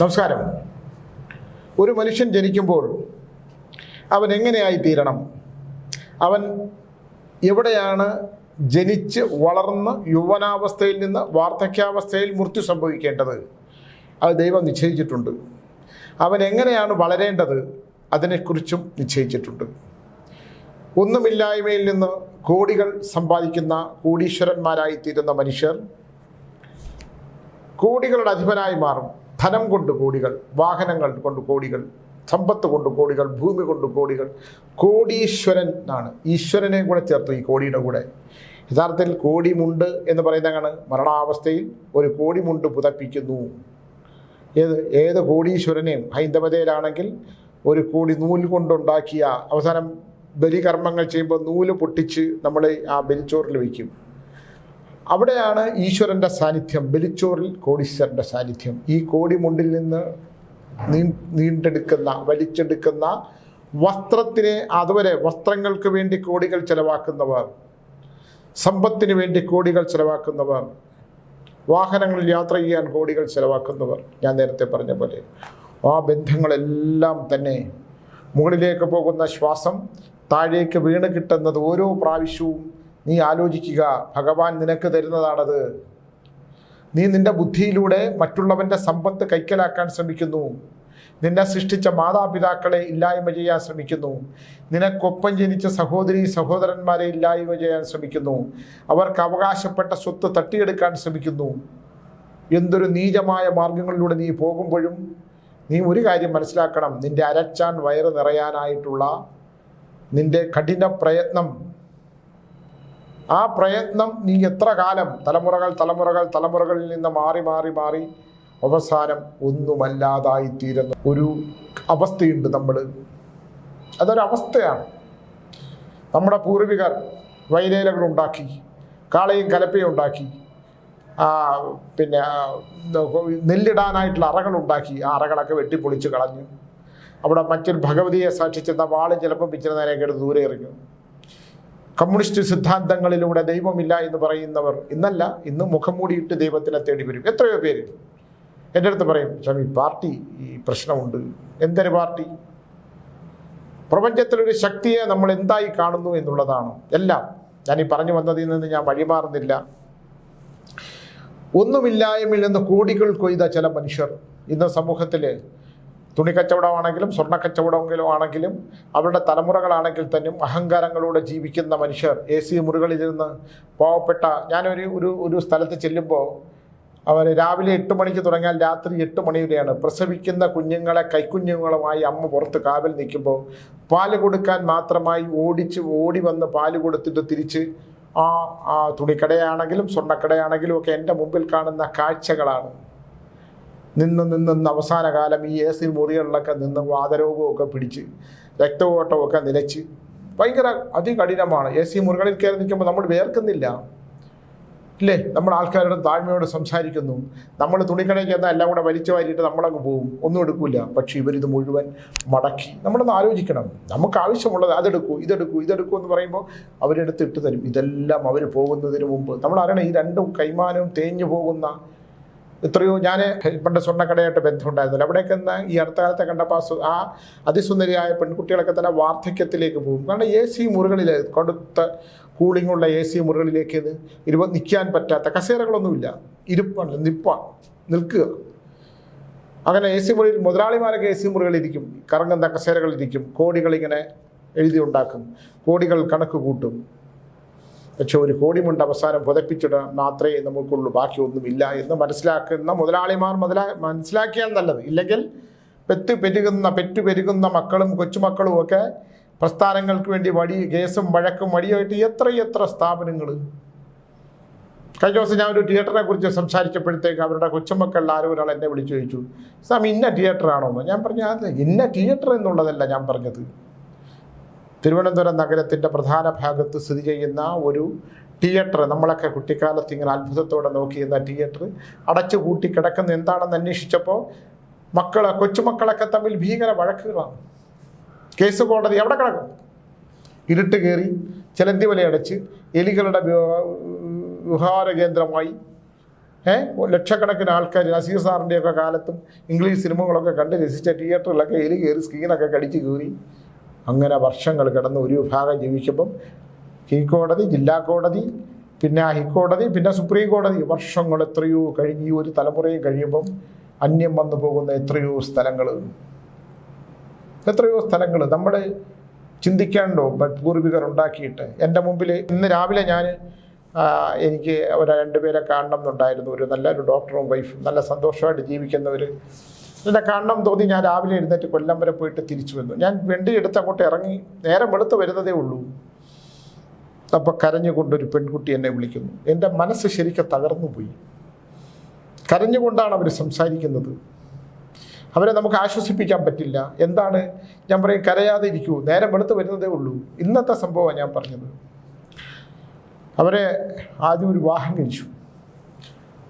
നമസ്കാരം. ഒരു മനുഷ്യൻ ജനിക്കുമ്പോൾ അവൻ എങ്ങനെയായി തീരണം? അവൻ എവിടെയാണ് ജനിച്ച് വളർന്ന് യൗവനാവസ്ഥയിൽ നിന്ന് വാർദ്ധക്യാവസ്ഥയിൽ മൃത്യു സംഭവിക്കേണ്ടത്? അത് ദൈവം നിശ്ചയിച്ചിട്ടുണ്ട്. അവൻ എങ്ങനെയാണ് വളരേണ്ടത്? അതിനെക്കുറിച്ചും നിശ്ചയിച്ചിട്ടുണ്ട്. ഒന്നുമില്ലായ്മയിൽ നിന്ന് കോടികൾ സമ്പാദിക്കുന്ന കോടീശ്വരന്മാരായിത്തീരുന്ന മനുഷ്യർ കോടികളുടെ അധിപനായി മാറും. ധനം കൊണ്ട് കോടികൾ വാഹനങ്ങൾ കൊണ്ട് കോടികൾ സമ്പത്ത് കൊണ്ട് കോടികൾ ഭൂമി കൊണ്ട് കോടികൾ. കോടീശ്വരൻ എന്നാണ്. ഈശ്വരനെ കൂടെ ചേർത്തു ഈ കോടിയുടെ കൂടെ. യഥാർത്ഥത്തിൽ കോടിമുണ്ട് എന്ന് പറയുന്നതാണ് മരണാവസ്ഥയിൽ ഒരു കോടിമുണ്ട് പുതപ്പിക്കുന്നു. ഏത് ഏത് കോടീശ്വരനെയും ഹൈന്ദവതയിലാണെങ്കിൽ ഒരു കോടി നൂൽ കൊണ്ടുണ്ടാക്കിയ അവസാനം ബലികർമ്മങ്ങൾ ചെയ്യുമ്പോൾ നൂൽ പൊട്ടിച്ച് നമ്മൾ ആ ബലിച്ചോറിൽ വയ്ക്കും. അവിടെയാണ് ഈശ്വരന്റെ സാന്നിധ്യം ബലിച്ചോറിൽ കോടീശ്വരന്റെ സാന്നിധ്യം. ഈ കോടിമുണ്ടിൽ നിന്ന് നീ നീണ്ടെടുക്കുന്ന വലിച്ചെടുക്കുന്ന വസ്ത്രത്തിനെ അതുവരെ വസ്ത്രങ്ങൾക്ക് വേണ്ടി കോടികൾ ചിലവാക്കുന്നവർ സമ്പത്തിന് വേണ്ടി കോടികൾ ചിലവാക്കുന്നവർ വാഹനങ്ങളിൽ യാത്ര ചെയ്യാൻ കോടികൾ ചിലവാക്കുന്നവർ. ഞാൻ നേരത്തെ പറഞ്ഞ പോലെ ആ ബന്ധങ്ങളെല്ലാം തന്നെ മുകളിലേക്ക് പോകുന്ന ശ്വാസം താഴേക്ക് വീണ് കിട്ടുന്നത് ഓരോ പ്രാവശ്യവും നീ ആലോചിക്കുക ഭഗവാൻ നിനക്ക് തരുന്നതാണത്. നീ നിന്റെ ബുദ്ധിയിലൂടെ മറ്റുള്ളവന്റെ സമ്പത്ത് കൈക്കലാക്കാൻ ശ്രമിക്കുന്നു. നിന്നെ സൃഷ്ടിച്ച മാതാപിതാക്കളെ ഇല്ലായ്മ ചെയ്യാൻ ശ്രമിക്കുന്നു. നിനക്കൊപ്പം ജനിച്ച സഹോദരി സഹോദരന്മാരെ ഇല്ലായ്മ ചെയ്യാൻ ശ്രമിക്കുന്നു. അവർക്ക് അവകാശപ്പെട്ട സ്വത്ത് തട്ടിയെടുക്കാൻ ശ്രമിക്കുന്നു. എന്തൊരു നീചമായ മാർഗങ്ങളിലൂടെ നീ പോകുമ്പോഴും നീ ഒരു കാര്യം മനസ്സിലാക്കണം. നിന്റെ അരച്ചാൻ വയറ് നിറയാനായിട്ടുള്ള നിന്റെ കഠിന പ്രയത്നം ആ പ്രയത്നം നീ എത്ര കാലം തലമുറകൾ തലമുറകൾ തലമുറകളിൽ നിന്ന് മാറി മാറി മാറി അവസാനം ഒന്നുമല്ലാതായിത്തീരുന്ന. ഒരു അവസ്ഥയുണ്ട് നമ്മൾ അതൊരവസ്ഥയാണ് നമ്മുടെ പൂർവികർ വൈരേലകൾ ഉണ്ടാക്കി കാളയും കലപ്പയും ഉണ്ടാക്കി പിന്നെ നെല്ലിടാനായിട്ടുള്ള അറകൾ ഉണ്ടാക്കി ആ അറകളൊക്കെ വെട്ടിപ്പൊളിച്ച് കളഞ്ഞു. അവിടെ മറ്റൊരു ഭഗവതിയെ സാക്ഷിച്ചെന്ന വാൾ ചിലപ്പോൾ പിച്ചിരുന്നതിനൊക്കെ ദൂരെ എറിഞ്ഞു. കമ്മ്യൂണിസ്റ്റ് സിദ്ധാന്തങ്ങളിലൂടെ ദൈവമില്ല എന്ന് പറയുന്നവർ ഇന്നല്ല ഇന്ന് മുഖം മൂടിയിട്ട് ദൈവത്തിനെ തേടി വരും. എത്രയോ പേര് എന്റെ അടുത്ത് പറയും സ്വാമി പാർട്ടി ഈ പ്രശ്നമുണ്ട്. എന്തൊരു പാർട്ടി? പ്രപഞ്ചത്തിലൊരു ശക്തിയെ നമ്മൾ എന്തായി കാണുന്നു എന്നുള്ളതാണ്. എല്ലാം. ഞാൻ ഈ പറഞ്ഞു വന്നതിൽ നിന്ന് ഞാൻ വഴിമാറുന്നില്ല. ഒന്നുമില്ലായ്മയിൽ നിന്ന് കോടികൾ കൊയ്ത ചില മനുഷ്യർ ഇന്ന് സമൂഹത്തിൽ തുണിക്കച്ചവടമാണെങ്കിലും സ്വർണക്കച്ചവടമെങ്കിലും ആണെങ്കിലും അവരുടെ തലമുറകളാണെങ്കിൽ തന്നെയും അഹങ്കാരങ്ങളോടെ ജീവിക്കുന്ന മനുഷ്യർ എ സി മുറികളിലിരുന്ന് പാവപ്പെട്ട ഞാനൊരു ഒരു ഒരു സ്ഥലത്ത് ചെല്ലുമ്പോൾ അവർ രാവിലെ എട്ട് മണിക്ക് തുടങ്ങിയാൽ രാത്രി എട്ട് മണി വരെയാണ്. പ്രസവിക്കുന്ന കുഞ്ഞുങ്ങളെ കൈക്കുഞ്ഞുങ്ങളുമായി അമ്മ പുറത്ത് കാവൽ നിൽക്കുമ്പോൾ പാൽ കൊടുക്കാൻ മാത്രമായി ഓടിച്ച് ഓടി വന്ന് പാൽ കൊടുത്തിട്ട് തിരിച്ച് ആ ആ തുണിക്കടയാണെങ്കിലും സ്വർണക്കടയാണെങ്കിലും ഒക്കെ എന്റെ മുമ്പിൽ കാണുന്ന കാഴ്ചകളാണ്. നിന്ന് നിന്ന് നിന്ന് അവസാന കാലം ഈ എ സി മുറികളിലൊക്കെ നിന്ന് വാതരോഗമൊക്കെ പിടിച്ച് രക്തഓട്ടമൊക്കെ നിലച്ച് ഭയങ്കര അതികഠിനമാണ്. എ സി മുറികളിൽ കയറി നിൽക്കുമ്പോൾ നമ്മൾ വേർക്കുന്നില്ല ഇല്ലേ? നമ്മൾ ആൾക്കാരോട് താഴ്മയോട് സംസാരിക്കുന്നു. നമ്മൾ തുണിക്കടയ്ക്ക് എന്നാൽ എല്ലാം കൂടെ വലിച്ചു വാരിയിട്ട് നമ്മളങ്ങ് പോകും ഒന്നും എടുക്കില്ല പക്ഷേ ഇവരിത് മുഴുവൻ മടക്കി. നമ്മളൊന്ന് ആലോചിക്കണം. നമുക്ക് ആവശ്യമുള്ളത് അതെടുക്കൂ ഇതെടുക്കൂ ഇതെടുക്കൂ എന്ന് പറയുമ്പോൾ അവരെടുത്ത് ഇട്ട് തരും. ഇതെല്ലാം അവർ പോകുന്നതിന് മുമ്പ്. നമ്മൾ അറിയണം ഈ രണ്ടും കൈമാനവും തേഞ്ഞു പോകുന്ന എത്രയോ ഞാൻ പണ്ട് സ്വർണക്കടയായിട്ട് ബന്ധമുണ്ടായിരുന്നില്ല. അവിടെയൊക്കെ ഇന്ന് ഈ അടുത്ത കാലത്തെ കണ്ടപ്പോൾ ആ അതിസുന്ദരിയായ പെൺകുട്ടികളൊക്കെ തന്നെ വാർദ്ധക്യത്തിലേക്ക് പോകും. കാരണം എ സി മുറികളിൽ കൊടുത്ത കൂളിംഗ് ഉള്ള എ സി മുറികളിലേക്ക് ഇരുപ നിൽക്കാൻ പറ്റാത്ത കസേരകളൊന്നുമില്ല. ഇരുപ്പാണ് നിപ്പാണ് നിൽക്കുക. അങ്ങനെ എ സി മുറിയിൽ മുതലാളിമാരൊക്കെ എ സി മുറികളിരിക്കും. കറങ്ങുന്ന കസേരകളിരിക്കും. കോടികളിങ്ങനെ എഴുതി ഉണ്ടാക്കും. കോടികൾ കണക്ക് കൂട്ടും. പക്ഷെ ഒരു കോടിമുണ്ട് അവസാനം പുതപ്പിച്ചിടാൻ മാത്രമേ നമുക്കുള്ളൂ ബാക്കിയൊന്നുമില്ല എന്ന് മനസ്സിലാക്കുന്ന മുതലാളിമാർ മുതലാ മനസ്സിലാക്കിയാൽ നല്ലത്. ഇല്ലെങ്കിൽ പെറ്റ് പെരുകുന്ന പെറ്റു പെരുകുന്ന മക്കളും കൊച്ചുമക്കളും ഒക്കെ പ്രസ്ഥാനങ്ങൾക്ക് വേണ്ടി വടി കേസും വഴക്കും വടിയായിട്ട് എത്രയെത്ര സ്ഥാപനങ്ങൾ കഴിഞ്ഞ ദിവസം ഞാൻ ഒരു തിയേറ്ററിനെ കുറിച്ച് സംസാരിച്ചപ്പോഴത്തേക്ക് അവരുടെ കൊച്ചുമക്കളിൽ ആരോ ഒരാൾ എന്നെ വിളിച്ചു ചോദിച്ചു സാം ഇന്ന തിയേറ്ററാണോ എന്ന് ഞാൻ പറഞ്ഞു അത് ഇന്ന തിയേറ്റർ എന്നുള്ളതല്ല ഞാൻ പറഞ്ഞത്. തിരുവനന്തപുരം നഗരത്തിന്റെ പ്രധാന ഭാഗത്ത് സ്ഥിതി ചെയ്യുന്ന ഒരു തിയേറ്റർ നമ്മളൊക്കെ കുട്ടിക്കാലത്ത് ഇങ്ങനെ അത്ഭുതത്തോടെ നോക്കിയിരുന്ന തിയേറ്റർ അടച്ചു കൂട്ടി കിടക്കുന്ന. എന്താണെന്ന് അന്വേഷിച്ചപ്പോൾ മക്കളെ കൊച്ചുമക്കളൊക്കെ തമ്മിൽ ഭീകര വഴക്കുകളാണ്. കേസ് കോടതി എവിടെ കിടക്കും. ഇരുട്ട് കയറി ചിലന്തി വലയടച്ച് എലികളുടെ വിഹാര കേന്ദ്രമായി ഏഹ് ലക്ഷക്കണക്കിന് ആൾക്കാർ നസീർ സാറിന്റെയൊക്കെ കാലത്തും ഇംഗ്ലീഷ് സിനിമകളൊക്കെ കണ്ട് രസിച്ച തിയേറ്ററിലൊക്കെ എലി കയറി സ്ക്രീനൊക്കെ കടിച്ച് കീറി. അങ്ങനെ വർഷങ്ങൾ കിടന്ന് ഒരു വിഭാഗം ജീവിച്ചപ്പം കീഴ്ക്കോടതി ജില്ലാ കോടതി പിന്നെ ഹൈക്കോടതി പിന്നെ സുപ്രീം കോടതി. വർഷങ്ങൾ എത്രയോ കഴിഞ്ഞ് ഈ ഒരു തലമുറയും കഴിയുമ്പം അന്യം വന്നു പോകുന്ന എത്രയോ സ്ഥലങ്ങൾ എത്രയോ സ്ഥലങ്ങൾ നമ്മൾ ചിന്തിക്കാണ്ടോ? പൂർവികർ ഉണ്ടാക്കിയിട്ട്. എന്റെ മുമ്പിൽ ഇന്ന് രാവിലെ ഞാൻ എനിക്ക് ഒരു രണ്ടുപേരെ കാണണം എന്നുണ്ടായിരുന്നു. ഒരു നല്ലൊരു ഡോക്ടറും വൈഫും. നല്ല സന്തോഷമായിട്ട് ജീവിക്കുന്നവർ എന്നെ കാണണം തോന്നി ഞാൻ രാവിലെ എഴുന്നേറ്റ് കൊല്ലം വരെ പോയിട്ട് തിരിച്ചു വന്നു. ഞാൻ വെണ്ടി എടുത്ത് അങ്ങോട്ട് ഇറങ്ങി നേരം വെളുത്ത് വരുന്നതേ ഉള്ളൂ. അപ്പോൾ കരഞ്ഞുകൊണ്ടൊരു പെൺകുട്ടി എന്നെ വിളിക്കുന്നു. എന്റെ മനസ്സ് ശരിക്കും തകർന്നു പോയി. കരഞ്ഞുകൊണ്ടാണ് അവർ സംസാരിക്കുന്നത്. അവരെ നമുക്ക് ആശ്വസിപ്പിക്കാൻ പറ്റില്ല. എന്താണ്? ഞാൻ പറയും കരയാതെ ഇരിക്കൂ. നേരം വെളുത്ത് വരുന്നതേ ഉള്ളൂ. ഇന്നത്തെ സംഭവമാണ് ഞാൻ പറഞ്ഞത്. അവരെ ആദ്യം ഒരു വിവാഹം കഴിച്ചു.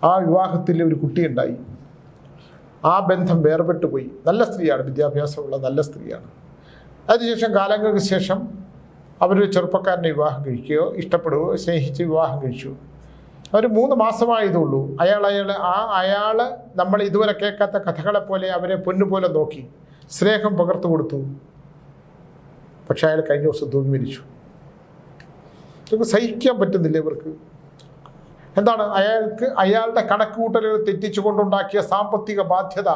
ആ വിവാഹത്തിൽ ഒരു കുട്ടിയുണ്ടായി. ആ ബന്ധം വേർപെട്ടു പോയി. നല്ല സ്ത്രീയാണ് വിദ്യാഭ്യാസമുള്ള നല്ല സ്ത്രീയാണ്. അതിനുശേഷം കാലങ്ങൾക്ക് ശേഷം അവരൊരു ചെറുപ്പക്കാരനെ വിവാഹം കഴിക്കുകയോ ഇഷ്ടപ്പെടുകയോ സ്നേഹിച്ച് വിവാഹം കഴിച്ചു. അവർ മൂന്ന് മാസമായതേ ഉള്ളൂ അയാൾ അയാൾ ആ അയാൾ നമ്മൾ ഇതുവരെ കേൾക്കാത്ത കഥകളെ പോലെ അവരെ പൊന്നുപോലെ നോക്കി സ്നേഹം പകർത്തു കൊടുത്തു. പക്ഷെ അയാൾ കഴിഞ്ഞ ദിവസം തൂങ്ങി മരിച്ചു. സഹിക്കാൻ പറ്റുന്നില്ല ഇവർക്ക്. എന്താണ്? അയാൾക്ക് അയാളുടെ കണക്കുകൂട്ടലുകൾ തെറ്റിച്ചുകൊണ്ടുണ്ടാക്കിയ സാമ്പത്തിക ബാധ്യത.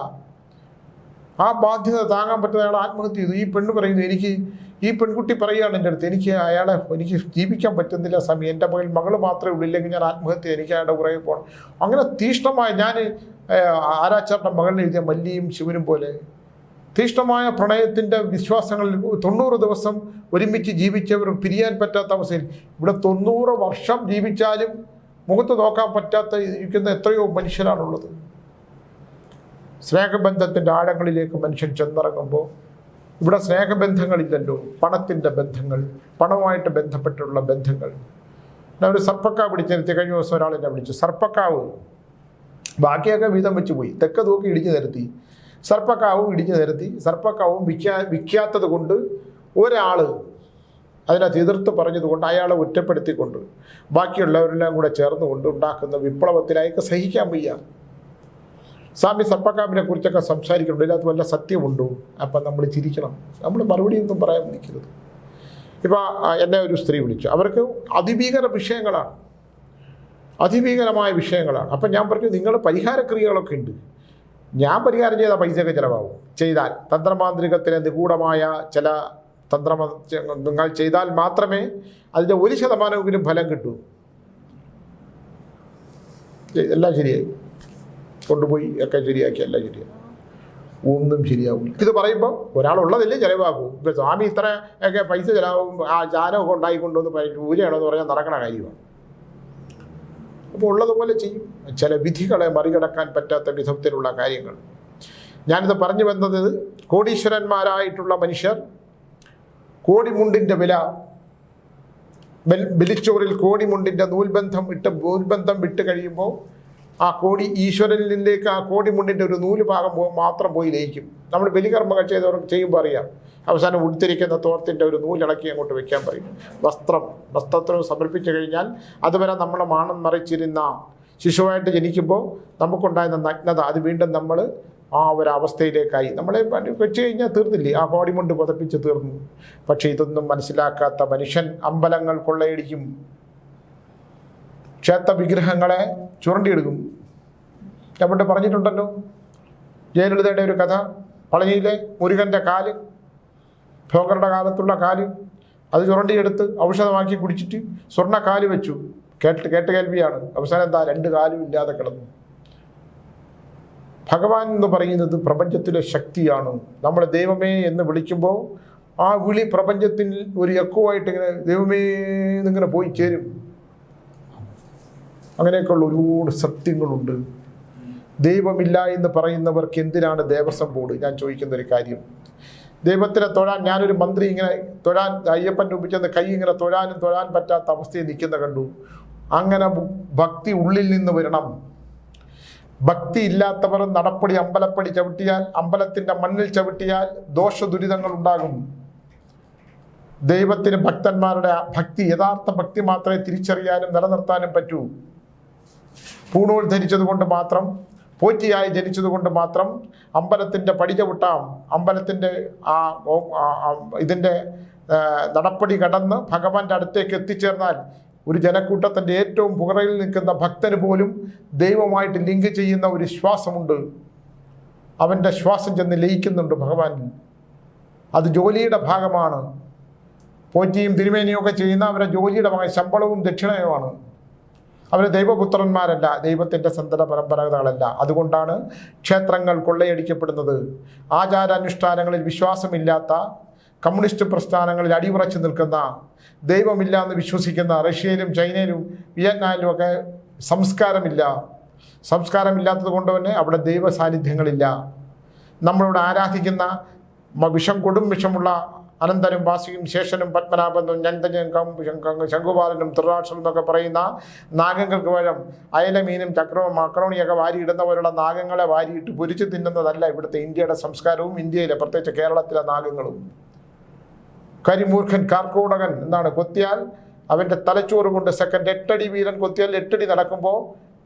ആ ബാധ്യത താങ്ങാൻ പറ്റുന്ന അയാൾ ആത്മഹത്യ ചെയ്തു. ഈ പെണ്ണ് പറയുന്നു എനിക്ക് ഈ പെൺകുട്ടി പറയുകയാണ് എന്റെ അടുത്ത്. എനിക്ക് അയാളെ എനിക്ക് ജീവിക്കാൻ പറ്റുന്നില്ല സമയം എന്റെ മകൾ മകൾ മാത്രമേ ഉള്ളൂ ഇല്ലെങ്കിൽ ഞാൻ ആത്മഹത്യ എനിക്ക് അയാളുടെ പുറകെ പോകണം. അങ്ങനെ തീഷ്ണമായ ഞാൻ ആരാച്ചാറിന്റെ മകളിന് എഴുതിയ മല്ലിയും ശിവനും പോലെ തീഷ്ണമായ പ്രണയത്തിന്റെ വിശ്വാസങ്ങളിൽ തൊണ്ണൂറ് ദിവസം ഒരുമിച്ച് ജീവിച്ചവർ പിരിയാൻ പറ്റാത്ത അവസ്ഥയിൽ ഇവിടെ തൊണ്ണൂറ് വർഷം ജീവിച്ചാലും മുഖത്ത് നോക്കാൻ പറ്റാത്ത ഇരിക്കുന്ന എത്രയോ മനുഷ്യരാണുള്ളത്. സ്നേഹബന്ധത്തിന്റെ ആഴങ്ങളിലേക്ക് മനുഷ്യൻ ചെന്നിറങ്ങുമ്പോൾ ഇവിടെ സ്നേഹബന്ധങ്ങളില്ലല്ലോ പണത്തിന്റെ ബന്ധങ്ങൾ പണവുമായിട്ട് ബന്ധപ്പെട്ടുള്ള ബന്ധങ്ങൾ. ഞാൻ ഒരു സർപ്പക്കാവ് പിടിച്ചിരുത്തി കഴിഞ്ഞ ദിവസം ഒരാൾ എന്നെ വിളിച്ചു സർപ്പക്കാവ്. ബാക്കിയൊക്കെ വീതം വെച്ച് പോയി. തെക്ക് തൂക്കി ഇടിച്ചു നിരത്തി. സർപ്പക്കാവും ഇടിച്ചു നിരത്തി. സർപ്പക്കാവും വിൽക്കാ വിൽക്കാത്തത് കൊണ്ട് ഒരാൾ അതിനകത്ത് എതിർത്ത് പറഞ്ഞതുകൊണ്ട് അയാളെ ഒറ്റപ്പെടുത്തിക്കൊണ്ട് ബാക്കിയുള്ളവരെല്ലാം കൂടെ ചേർന്നുകൊണ്ട് ഉണ്ടാക്കുന്ന വിപ്ലവത്തിൽ അയാൾക്ക് സഹിക്കാൻ വയ്യ. സ്വാമി സർപ്പക്കാമിനെ കുറിച്ചൊക്കെ സംസാരിക്കുന്നുണ്ട്. ഇതിനകത്ത് വല്ല സത്യമുണ്ടോ? അപ്പം നമ്മൾ ചിരിക്കണം. നമ്മൾ മറുപടി ഒന്നും പറയാൻ നിൽക്കരുത്. ഇപ്പം എന്നെ ഒരു സ്ത്രീ വിളിച്ചു. അവർക്ക് അതിഭീകര വിഷയങ്ങളാണ്. അതിഭീകരമായ വിഷയങ്ങളാണ്. അപ്പം ഞാൻ പറഞ്ഞു നിങ്ങൾ പരിഹാരക്രിയകളൊക്കെ ഉണ്ട്. ഞാൻ പരിഹാരം ചെയ്താൽ പൈസയൊക്കെ ചിലവാകും. ചെയ്താൽ തന്ത്രമാന്ത്രികത്തിലെ നിഗൂഢമായ ചില തന്ത്രമ നിങ്ങൾ ചെയ്താൽ മാത്രമേ അതിന്റെ ഒരു ശതമാനമെങ്കിലും ഫലം കിട്ടൂ. എല്ലാം ശരിയായി. കൊണ്ടുപോയി ഒക്കെ ശരിയാക്കി എല്ലാം ശരിയായി. ഒന്നും ശരിയാവും ഇത് പറയുമ്പോൾ ഒരാളുള്ളതല്ലേ ചിലവാകൂ ഇപ്പം സ്വാമി ഇത്ര ഒക്കെ പൈസ ചിലവാകും ആ ജാനമൊക്കെ ഉണ്ടായിക്കൊണ്ടുവന്ന് പൂജയാണോ എന്ന് പറഞ്ഞാൽ നടക്കണ കാര്യമാണ്. അപ്പോൾ ഉള്ളതുപോലെ ചെയ്യും. ചില വിധികളെ മറികടക്കാൻ പറ്റാത്ത വിധത്തിലുള്ള കാര്യങ്ങൾ. ഞാനിത് പറഞ്ഞു വന്നത് കോടീശ്വരന്മാരായിട്ടുള്ള മനുഷ്യർ കോടിമുണ്ടിന്റെ വില. ബലിച്ചോറിൽ കോടിമുണ്ടിന്റെ നൂൽബന്ധം ഇട്ട് നൂൽബന്ധം വിട്ട് കഴിയുമ്പോൾ ആ കോടി ഈശ്വരനിലേക്ക് ആ കോടിമുണ്ടിന്റെ ഒരു നൂൽ ഭാഗം മാത്രം പോയി ലയിക്കും. നമ്മൾ ബലികർമ്മങ്ങൾ ചെയ്തവർക്ക് ചെയ്യുമ്പോൾ അറിയാം. അവസാനം ഉടുത്തിരിക്കുന്ന തോർത്തിന്റെ ഒരു നൂലിളക്കി അങ്ങോട്ട് വെക്കാൻ പറയും. വസ്ത്രം വസ്ത്രത്തിന് സമർപ്പിച്ചു കഴിഞ്ഞാൽ അതുവരെ നമ്മളെ മാണം മറിച്ചിരുന്ന ശിശുവായിട്ട് ജനിക്കുമ്പോൾ നമുക്കുണ്ടായിരുന്ന നഗ്നത അത് വീണ്ടും നമ്മൾ ആ ഒരു അവസ്ഥയിലേക്കായി നമ്മളെ വെച്ച് കഴിഞ്ഞാൽ തീർന്നില്ലേ? ആ കോടിമുണ്ട് പുതപ്പിച്ച് തീർന്നു. പക്ഷേ ഇതൊന്നും മനസ്സിലാക്കാത്ത മനുഷ്യൻ അമ്പലങ്ങൾ കൊള്ളയടിക്കും. ക്ഷേത്ര വിഗ്രഹങ്ങളെ ചുരണ്ടിയെടുക്കും ഞാൻ പണ്ട് പറഞ്ഞിട്ടുണ്ടല്ലോ. ജയലളിതയുടെ ഒരു കഥ. പളനിയിലെ മുരുകന്റെ കാൽ ഭോഗറുടെ കാലത്തുള്ള കാൽ അത് ചുരണ്ടിയെടുത്ത് ഔഷധമാക്കി കുടിച്ചിട്ട് സ്വർണ കാൽ വെച്ചു. കേട്ട് കേട്ട് കേൾവിയാണ്. അവസാനം എന്താ? രണ്ട് കാലും ഇല്ലാതെ കിടന്നു. ഭഗവാൻ എന്ന് പറയുന്നത് പ്രപഞ്ചത്തിലെ ശക്തിയാണ്. നമ്മൾ ദൈവമേ എന്ന് വിളിക്കുമ്പോൾ ആ വിളി പ്രപഞ്ചത്തിൽ ഒരു എക്കോ ആയിട്ട് ഇങ്ങനെ ദൈവമേ എന്നിങ്ങനെ പോയി ചേരും. അങ്ങനെയൊക്കെയുള്ള ഒരുപാട് സത്യങ്ങളുണ്ട്. ദൈവമില്ല എന്ന് പറയുന്നവർക്ക് എന്തിനാണ് ദേവസ്വം ബോർഡ്? ഞാൻ ചോദിക്കുന്ന ഒരു കാര്യം. ദൈവത്തിനെ തൊഴാൻ ഞാനൊരു മന്ത്രി ഇങ്ങനെ തൊഴാൻ അയ്യപ്പൻ രൂപിച്ചെന്ന് കൈ ഇങ്ങനെ തൊഴാനും തൊഴാൻ പറ്റാത്ത അവസ്ഥയിൽ നിൽക്കുന്ന കണ്ടു. അങ്ങനെ ഭക്തി ഉള്ളിൽ നിന്ന് വരണം. ഭക്തി ഇല്ലാത്തവർ നടപ്പടി അമ്പലപ്പടി ചവിട്ടിയാൽ അമ്പലത്തിന്റെ മണ്ണിൽ ചവിട്ടിയാൽ ദോഷ ദുരിതങ്ങൾ ഉണ്ടാകും ദൈവത്തിന് ഭക്തന്മാരുടെ ഭക്തി യഥാർത്ഥ ഭക്തി മാത്രമേ തിരിച്ചറിയാനും നിലനിർത്താനും പറ്റൂ. പൂണൂൽ ധരിച്ചതുകൊണ്ട് മാത്രം പോറ്റിയായി ജനിച്ചതുകൊണ്ട് മാത്രം അമ്പലത്തിന്റെ പടി ചവിട്ടാം. അമ്പലത്തിന്റെ ആ ഇതിന്റെ നടപ്പടി കടന്ന് ഭഗവാന്റെ അടുത്തേക്ക് എത്തിച്ചേർന്നാൽ ഒരു ജനക്കൂട്ടത്തിന്റെ ഏറ്റവും പുകറയിൽ നിൽക്കുന്ന ഭക്തന് പോലും ദൈവമായിട്ട് ലിങ്ക് ചെയ്യുന്ന ഒരു ശ്വാസമുണ്ട്. അവന്റെ ശ്വാസം ചെന്ന് ലയിക്കുന്നുണ്ട് ഭഗവാനിൽ അത് ജോലിയുടെ ഭാഗമാണ്. പോറ്റിയും തിരുമേനിയും ഒക്കെ ചെയ്യുന്ന അവരുടെ ജോലിയുടെ ഭാഗം ശമ്പളവും ദക്ഷിണയുമാണ്. അവർ ദൈവപുത്രന്മാരല്ല ദൈവത്തിന്റെ സന്തത പരമ്പരാഗതകളല്ല അതുകൊണ്ടാണ് ക്ഷേത്രങ്ങൾ കൊള്ളയടിക്കപ്പെടുന്നത്. ആചാരാനുഷ്ഠാനങ്ങളിൽ വിശ്വാസമില്ലാത്ത കമ്മ്യൂണിസ്റ്റ് പ്രസ്ഥാനങ്ങളിൽ അടിയുറച്ചു നിൽക്കുന്ന ദൈവമില്ല എന്ന് വിശ്വസിക്കുന്ന റഷ്യയിലും ചൈനയിലും വിയറ്റ്നാമിലും ഒക്കെ സംസ്കാരമില്ല. സംസ്കാരമില്ലാത്തത് കൊണ്ട് തന്നെ അവിടെ ദൈവ സാന്നിധ്യങ്ങളില്ല നമ്മളിവിടെ ആരാധിക്കുന്ന വിഷം കൊടും വിഷമുള്ള അനന്തനും വാസിയും ശേഷനും പത്മനാഭനും ഞന്തനും ശംഖുപാലനും ത്രിരാക്ഷനും എന്നൊക്കെ പറയുന്ന നാഗങ്ങൾക്ക് പകരം അയലമീനും ചക്രവും മക്രോണിയൊക്കെ വാരിയിടുന്നവരുള്ള നാഗങ്ങളെ വാരിയിട്ട് പൊരിച്ചു തിന്നുന്നതല്ല ഇവിടുത്തെ ഇന്ത്യയുടെ സംസ്കാരവും ഇന്ത്യയിലെ പ്രത്യേകിച്ച് കേരളത്തിലെ നാഗങ്ങളും. കരിമൂർഖൻ കാർക്കോടകൻ എന്നാണ് കൊത്തിയാൽ അവന്റെ തലച്ചോറ് കൊണ്ട് സെക്കൻഡ് എട്ടടി വീരൻ കൊത്തിയാൽ എട്ടടി നടക്കുമ്പോൾ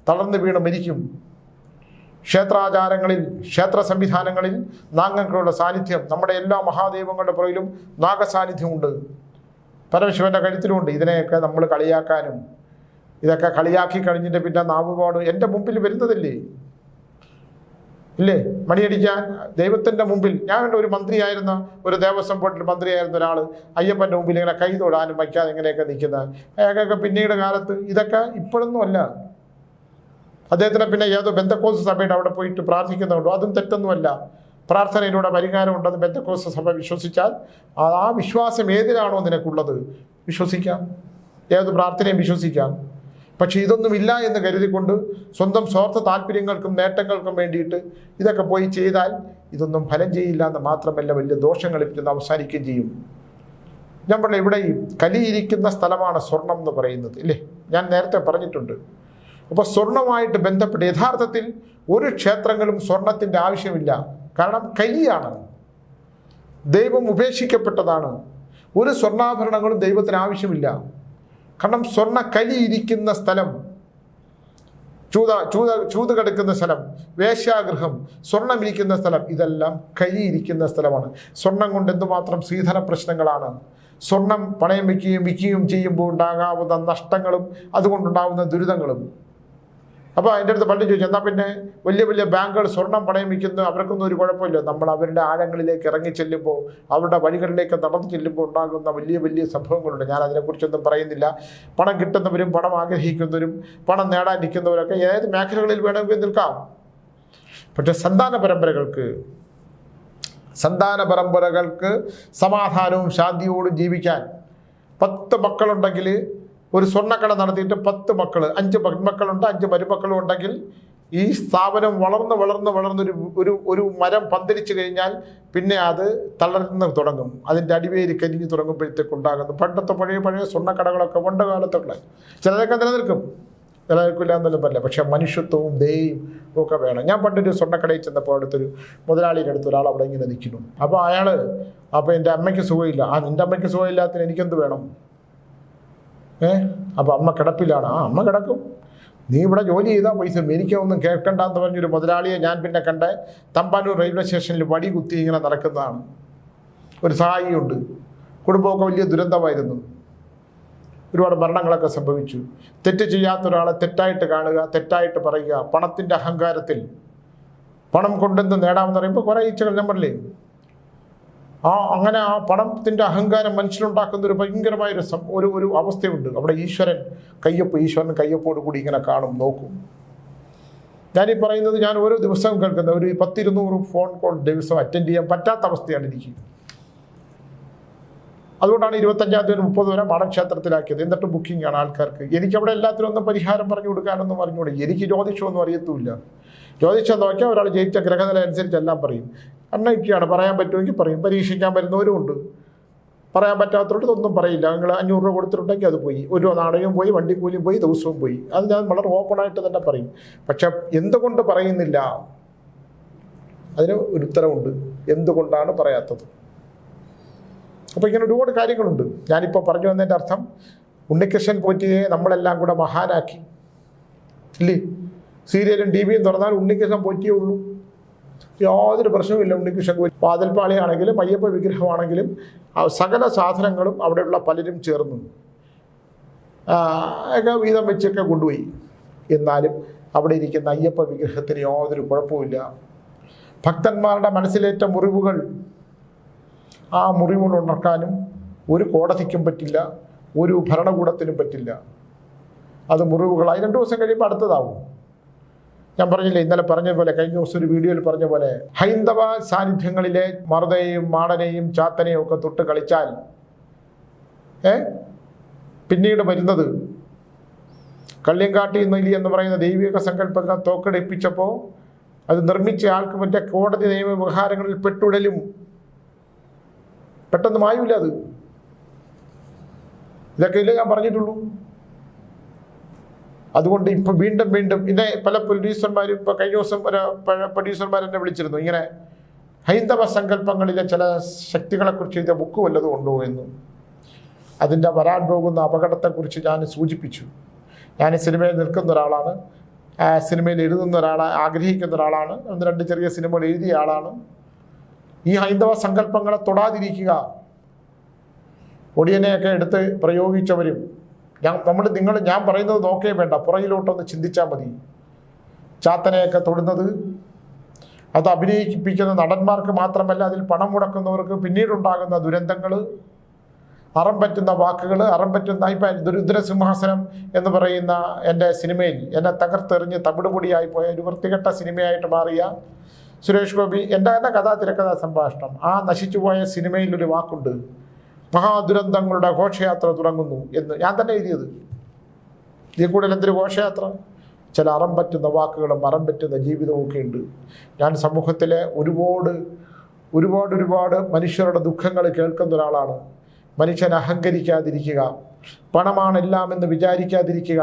തളർന്നു വീണ് മരിക്കും. ക്ഷേത്രാചാരങ്ങളിൽ ക്ഷേത്ര സംവിധാനങ്ങളിൽ നാഗങ്ങളുടെ സാന്നിധ്യം നമ്മുടെ എല്ലാ മഹാദൈവങ്ങളുടെ പുറകിലും നാഗസാന്നിധ്യമുണ്ട്. പരമശിവന്റെ കഴുത്തിലുമുണ്ട് ഇതിനെയൊക്കെ നമ്മൾ കളിയാക്കാനും ഇതൊക്കെ കളിയാക്കി കഴിഞ്ഞിട്ട് പിന്നെ നാവുപാട് എന്റെ മുമ്പിൽ വരുന്നതല്ലേ? ഇല്ലേ? മണിയടിക്കാൻ ദൈവത്തിന്റെ മുമ്പിൽ. ഞാൻ ഒരു മന്ത്രിയായിരുന്ന ഒരു ദേവസ്വം ബോർഡിൽ മന്ത്രിയായിരുന്ന ഒരാൾ അയ്യപ്പന്റെ മുമ്പിൽ ഇങ്ങനെ കൈ തൊടാനും വയ്ക്കാതെ ഇങ്ങനെയൊക്കെ നിൽക്കുന്ന അയാൾക്കൊക്കെ പിന്നീട് കാലത്ത് ഇതൊക്കെ ഇപ്പോഴൊന്നും അല്ല. അദ്ദേഹത്തിനെ പിന്നെ ഏതോ ബന്ധക്കോസ് സഭയുടെ അവിടെ പോയിട്ട് പ്രാർത്ഥിക്കുന്നുണ്ടോ? അതും തെറ്റൊന്നുമല്ല പ്രാർത്ഥനയിലൂടെ പരിഹാരമുണ്ടെന്ന് ബന്ധക്കോസ് സഭ വിശ്വസിച്ചാൽ ആ വിശ്വാസം ഏതിനാണോ നിനക്കുള്ളത്? വിശ്വസിക്കാം. ഏത് പ്രാർത്ഥനയും വിശ്വസിക്കാം. പക്ഷേ ഇതൊന്നുമില്ല എന്ന് കരുതിക്കൊണ്ട് സ്വന്തം സ്വാർത്ഥ താല്പര്യങ്ങൾക്കും നേട്ടങ്ങൾക്കും വേണ്ടിയിട്ട് ഇതൊക്കെ പോയി ചെയ്താൽ ഇതൊന്നും ഫലം ചെയ്യില്ല എന്ന് മാത്രമല്ല വലിയ ദോഷങ്ങളിൽ ചെന്ന് അവസാനിക്കുകയും ചെയ്യും. ഞാൻ പറഞ്ഞ ഇവിടെ ഈ കലിയിരിക്കുന്ന സ്ഥലമാണ് സ്വർണം എന്ന് പറയുന്നത് ഇല്ലേ? ഞാൻ നേരത്തെ പറഞ്ഞിട്ടുണ്ട്. അപ്പോൾ സ്വർണമായിട്ട് ബന്ധപ്പെട്ട് യഥാർത്ഥത്തിൽ ഒരു ക്ഷേത്രങ്ങളും സ്വർണത്തിന്റെ ആവശ്യമില്ല. കാരണം കലിയാണ്. ദൈവം ഉപേക്ഷിക്കപ്പെട്ടതാണ്. ഒരു സ്വർണാഭരണങ്ങളും ദൈവത്തിന് ആവശ്യമില്ല. കാരണം സ്വർണ കലി ഇരിക്കുന്ന സ്ഥലം ചൂത ചൂത ചൂത് കിടക്കുന്ന സ്ഥലം വേശ്യാഗൃഹം സ്വർണം ഇരിക്കുന്ന സ്ഥലം ഇതെല്ലാം കലി ഇരിക്കുന്ന സ്ഥലമാണ്. സ്വർണം കൊണ്ട് എന്തുമാത്രം സ്ത്രീധന പ്രശ്നങ്ങളാണ്. സ്വർണം പണയം വയ്ക്കുകയും വിൽക്കുകയും ചെയ്യുമ്പോൾ ഉണ്ടാകാവുന്ന നഷ്ടങ്ങളും അതുകൊണ്ടുണ്ടാകുന്ന ദുരിതങ്ങളും. അപ്പോൾ എന്റെ അടുത്ത് പണ്ട് ചോദിച്ചു എന്നാൽ പിന്നെ വലിയ വലിയ ബാങ്കുകൾ സ്വർണം പണയം വയ്ക്കുന്നു അവർക്കൊന്നും ഒരു കുഴപ്പമില്ല. നമ്മൾ അവരുടെ ആഴങ്ങളിലേക്ക് ഇറങ്ങി ചെല്ലുമ്പോൾ അവരുടെ വഴികളിലേക്ക് നടന്നു ചെല്ലുമ്പോൾ ഉണ്ടാകുന്ന വലിയ വലിയ സംഭവങ്ങളുണ്ട്. ഞാൻ അതിനെക്കുറിച്ചൊന്നും പറയുന്നില്ല. പണം കിട്ടുന്നവരും പണം ആഗ്രഹിക്കുന്നവരും പണം നേടാൻ നിൽക്കുന്നവരൊക്കെ ഏത് മേഖലകളിൽ വേണമെങ്കിൽ നിൽക്കാം. പക്ഷെ സന്താന പരമ്പരകൾക്ക് സന്താന പരമ്പരകൾക്ക് സമാധാനവും ശാന്തിയോടും ജീവിക്കാൻ പത്ത് മക്കളുണ്ടെങ്കിൽ ഒരു സ്വർണക്കട നടത്തിയിട്ട് പത്ത് മക്കൾ അഞ്ച് പെൺമക്കളുണ്ട് അഞ്ച് മരുമക്കളും ഉണ്ടെങ്കിൽ ഈ സ്ഥാപനം വളർന്ന് വളർന്ന് വളർന്നൊരു ഒരു ഒരു മരം പന്തലിച്ചു കഴിഞ്ഞാൽ പിന്നെ അത് തളർന്ന് തുടങ്ങും. അതിന്റെ അടിവേര് കരിഞ്ഞു തുടങ്ങുമ്പോഴത്തേക്ക് ഉണ്ടാകുന്നു. പണ്ടത്തെ പഴയ പഴയ സ്വർണക്കടകളൊക്കെ പണ്ട് കാലത്തുള്ള ചിലതൊക്കെ നിലനിൽക്കും. നിലനിൽക്കില്ല എന്നൊന്നും പറയില്ല പക്ഷെ മനുഷ്യത്വവും ദയയും ഒക്കെ വേണം. ഞാൻ പണ്ടൊരു സ്വർണക്കടയിൽ ചെന്നപ്പോൾ അടുത്തൊരു മുതലാളിയുടെ അടുത്ത് ഒരാൾ അവിടെ ഇങ്ങനെ നിൽക്കുന്നു. അപ്പോൾ അയാൾ അപ്പോൾ എന്റെ അമ്മയ്ക്ക് സുഖമില്ല. ആ നിന്റെ അമ്മയ്ക്ക് സുഖമില്ലാത്തതിന് എനിക്കെന്ത് വേണം? ഏ? അപ്പോൾ അമ്മ കിടപ്പിലാണ്. ആ അമ്മ കിടക്കും. നീ ഇവിടെ ജോലി ചെയ്താൽ പൈസ. എനിക്കൊന്നും കേൾക്കണ്ടെന്ന് പറഞ്ഞൊരു മുതലാളിയെ ഞാൻ പിന്നെ കണ്ട തമ്പാനൂർ റെയിൽവേ സ്റ്റേഷനിൽ വടി കുത്തി ഇങ്ങനെ നടക്കുന്നതാണ്. ഒരു സഹായിയുണ്ട്. കുടുംബമൊക്കെ വലിയ ദുരന്തമായിരുന്നു. ഒരുപാട് മരണങ്ങളൊക്കെ സംഭവിച്ചു. തെറ്റ് ചെയ്യാത്ത ഒരാളെ തെറ്റായിട്ട് കാണുക തെറ്റായിട്ട് പറയുക പണത്തിന്റെ അഹങ്കാരത്തിൽ പണം കൊണ്ടെന്ന് നേടാമെന്ന് പറയുമ്പോൾ കുറേ ഈച്ചകൾ പറഞ്ഞില്ലേ ആ അങ്ങനെ ആ പണത്തിന്റെ അഹങ്കാരം മനുഷ്യനുണ്ടാക്കുന്ന ഒരു ഭയങ്കരമായ ഒരു ഒരു ഒരു അവസ്ഥയുണ്ട്. അവിടെ ഈശ്വരൻ കയ്യൊപ്പ് ഈശ്വരൻ കയ്യൊപ്പോട് കൂടി ഇങ്ങനെ കാണും നോക്കും. ഞാനീ പറയുന്നത് ഞാൻ ഓരോ ദിവസവും കേൾക്കുന്ന ഒരു പത്തിരുന്നൂറ് ഫോൺ കോൾ ദിവസം അറ്റൻഡ് ചെയ്യാൻ പറ്റാത്ത അവസ്ഥയാണ് എനിക്ക്. അതുകൊണ്ടാണ് ഇരുപത്തഞ്ചാം തീയതി മുപ്പത് വരെ മഠക്ഷേത്രത്തിലാക്കിയത് എന്നിട്ട് ബുക്കിംഗ് ആണ് ആൾക്കാർക്ക്. എനിക്ക് അവിടെ എല്ലാത്തിനും ഒന്നും പരിഹാരം പറഞ്ഞു കൊടുക്കാനൊന്നും പറഞ്ഞുകൂടെ. എനിക്ക് ജ്യോതിഷമൊന്നും അറിയത്തുമില്ല. ജ്യോതിഷം നോക്കിയാൽ ഒരാൾ ജയിച്ച ഗ്രഹനില അനുസരിച്ച് എല്ലാം പറയും. അന്നൊക്കെയാണ് പറയാൻ പറ്റുമെങ്കിൽ പറയും. പരീക്ഷിക്കാൻ വരുന്നവരും ഉണ്ട്. പറയാൻ പറ്റാത്തവരോട് ഒന്നും പറയില്ല. നിങ്ങൾ അഞ്ഞൂറ് രൂപ കൊടുത്തിട്ടുണ്ടെങ്കിൽ അത് പോയി. ഒരു നാണയവും പോയി വണ്ടിക്കൂലിയും പോയി ദിവസവും പോയി. അത് ഞാൻ വളരെ ഓപ്പണായിട്ട് തന്നെ പറയും. പക്ഷെ എന്തുകൊണ്ട് പറയുന്നില്ല? അതിന് ഒരു ഉത്തരവുണ്ട്. എന്തുകൊണ്ടാണ് പറയാത്തത്? അപ്പോൾ ഇങ്ങനെ ഒരുപാട് കാര്യങ്ങളുണ്ട്. ഞാനിപ്പോൾ പറഞ്ഞു വന്നതിന്റെ അർത്ഥം ഉണ്ണികൃഷ്ണൻ പോറ്റിയെ നമ്മളെല്ലാം കൂടെ മഹാനാക്കി. ഇല്ലേ? സീരിയലും ടി വിയും തുറന്നാൽ ഉണ്ണികൃഷ്ണൻ പോറ്റിയേ ഉള്ളൂ. യാതൊരു പ്രശ്നവുമില്ല. ഉണ്ണികൃഷ്ണൻ പോറ്റി വാതിൽപ്പാളിയാണെങ്കിലും അയ്യപ്പ വിഗ്രഹമാണെങ്കിലും സകല സാധനങ്ങളും അവിടെയുള്ള പലരും ചേർന്നു. ഒക്കെ വീതം വെച്ചൊക്കെ കൊണ്ടുപോയി. എന്നാലും അവിടെ ഇരിക്കുന്ന അയ്യപ്പ വിഗ്രഹത്തിന് യാതൊരു കുഴപ്പമില്ല ഭക്തന്മാരുടെ മനസ്സിലേറ്റ മുറിവുകൾ ആ മുറിവുകൾ ഉണർക്കാനും ഒരു കോടതിക്കും പറ്റില്ല ഒരു ഭരണകൂടത്തിനും പറ്റില്ല. അത് മുറിവുകളായി രണ്ടു ദിവസം കഴിയുമ്പോൾ അടുത്തതാവും. ഞാൻ പറഞ്ഞില്ലേ ഇന്നലെ പറഞ്ഞ പോലെ കഴിഞ്ഞ ദിവസം ഒരു വീഡിയോയിൽ പറഞ്ഞ പോലെ ഹൈന്ദവ സാന്നിധ്യങ്ങളിലെ മറുതയും മാടനെയും ചാത്തനെയും ഒക്കെ തൊട്ട് കളിച്ചാൽ ഏ? പിന്നീട് വരുന്നത് കള്ളിയങ്കാട്ടി നൈലി എന്ന് പറയുന്ന ദൈവിക സങ്കല്പത്തിനെ തോക്കടിപ്പിച്ചപ്പോൾ അത് നിർമ്മിച്ച ആൾക്ക് മറ്റേ കോടതി നിയമ വ്യവഹാരങ്ങളിൽ പെട്ടുടലും. പെട്ടെന്ന് മായൂല അത്. ഇതൊക്കെ ഇല്ലേ ഞാൻ പറഞ്ഞിട്ടുള്ളൂ. അതുകൊണ്ട് ഇപ്പൊ വീണ്ടും വീണ്ടും ഇന്നെ പല പ്രൊഡ്യൂസർമാരും ഇപ്പൊ കഴിഞ്ഞ ദിവസം ഒരു പ്രൊഡ്യൂസർമാർ എന്നെ വിളിച്ചിരുന്നു. ഇങ്ങനെ ഹൈന്ദവ സങ്കല്പങ്ങളിലെ ചില ശക്തികളെക്കുറിച്ച് ഇത് ബുക്ക് വല്ലതും ഉണ്ടോ എന്ന്. അതിന്റെ വരാൻ പോകുന്ന അപകടത്തെക്കുറിച്ച് ഞാൻ സൂചിപ്പിച്ചു. ഞാൻ സിനിമയിൽ നിൽക്കുന്ന ഒരാളാണ്. സിനിമയിൽ എഴുതുന്ന ഒരാളെ ആഗ്രഹിക്കുന്ന ഒരാളാണ്. ഒന്ന് രണ്ട് ചെറിയ സിനിമകൾ എഴുതിയ ആളാണ്. ഈ ഹൈന്ദവ സങ്കല്പങ്ങളെ തൊടാതിരിക്കുക. ഒടിയനെയൊക്കെ എടുത്ത് പ്രയോഗിച്ചവരും ഞാൻ നമ്മൾ നിങ്ങൾ ഞാൻ പറയുന്നത് നോക്കേ വേണ്ട. പുറകിലോട്ടൊന്ന് ചിന്തിച്ചാൽ മതി. ചാത്തനെയൊക്കെ തൊടുന്നത് അത് അഭിനയിപ്പിക്കുന്ന നടന്മാർക്ക് മാത്രമല്ല അതിൽ പണം മുടക്കുന്നവർക്ക് പിന്നീടുണ്ടാകുന്ന ദുരന്തങ്ങൾ അറം പറ്റുന്ന വാക്കുകൾ അറം പറ്റുന്ന ഇപ്പം ദുരിദ്ര സിംഹാസനം എന്ന് പറയുന്ന എന്റെ സിനിമയിൽ എന്നെ തകർത്തെറിഞ്ഞ് തവിടുപൊടിയായി പോയ ഒരു വൃത്തികെട്ട സിനിമയായിട്ട് മാറിയ സുരേഷ് ഗോപി എന്റെ എന്ന കഥാ തിരക്കഥാ സംഭാഷണം. ആ നശിച്ചുപോയ സിനിമയിൽ ഒരു വാക്കുണ്ട്. മഹാദുരന്തങ്ങളുടെ ഘോഷയാത്ര തുടങ്ങുന്നു എന്ന് ഞാൻ തന്നെ എഴുതിയത്. ഇതിൽ കൂടുതൽ എന്തൊരു ഘോഷയാത്ര? ചില അറം പറ്റുന്ന വാക്കുകളും അറം പറ്റുന്ന ജീവിതവും ഒക്കെ ഉണ്ട്. ഞാൻ സമൂഹത്തിലെ ഒരുപാട് ഒരുപാട് ഒരുപാട് മനുഷ്യരുടെ ദുഃഖങ്ങൾ കേൾക്കുന്ന ഒരാളാണ്. മനുഷ്യൻ അഹങ്കരിക്കാതിരിക്കുക പണമാണ് എല്ലാം എന്ന് വിചാരിക്കാതിരിക്കുക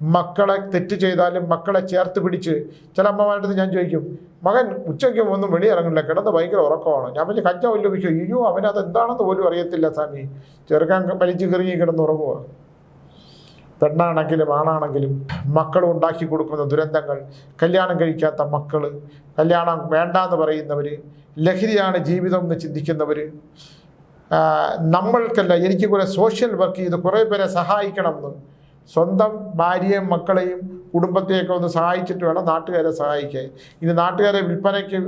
മക്കളെ തെറ്റ് ചെയ്താലും മക്കളെ ചേർത്ത് പിടിച്ച് ചില അമ്മമാരുടെ ഞാൻ ചോദിക്കും മകൻ ഉച്ചയ്ക്ക് ഒന്നും വെളിയിറങ്ങില്ല കിടന്ന് ഭയങ്കര ഉറക്കമാണ്. ഞാൻ പറഞ്ഞ കഞ്ച ഉല്ലപിച്ചു അയ്യോ അവനത് എന്താണെന്ന് പോലും അറിയത്തില്ല സ്വാമി. ചെറുക്കാൻ വലിച്ചു കിറങ്ങി കിടന്ന് ഉറങ്ങുക പെണ്ണാണെങ്കിലും ആണാണെങ്കിലും മക്കൾ ഉണ്ടാക്കി കൊടുക്കുന്ന ദുരന്തങ്ങൾ കല്യാണം കഴിക്കാത്ത മക്കൾ കല്യാണം വേണ്ട എന്ന് പറയുന്നവർ ലഹരിയാണ് ജീവിതം എന്ന് ചിന്തിക്കുന്നവർ നമ്മൾക്കല്ല എനിക്ക് കുറേ സോഷ്യൽ വർക്ക് ചെയ്ത് കുറേ പേരെ സഹായിക്കണം എന്ന് സ്വന്തം ഭാര്യയും മക്കളെയും കുടുംബത്തെയൊക്കെ ഒന്ന് സഹായിച്ചിട്ട് വേണം നാട്ടുകാരെ സഹായിക്കാൻ. ഇനി നാട്ടുകാരെ വിൽപ്പനയ്ക്ക്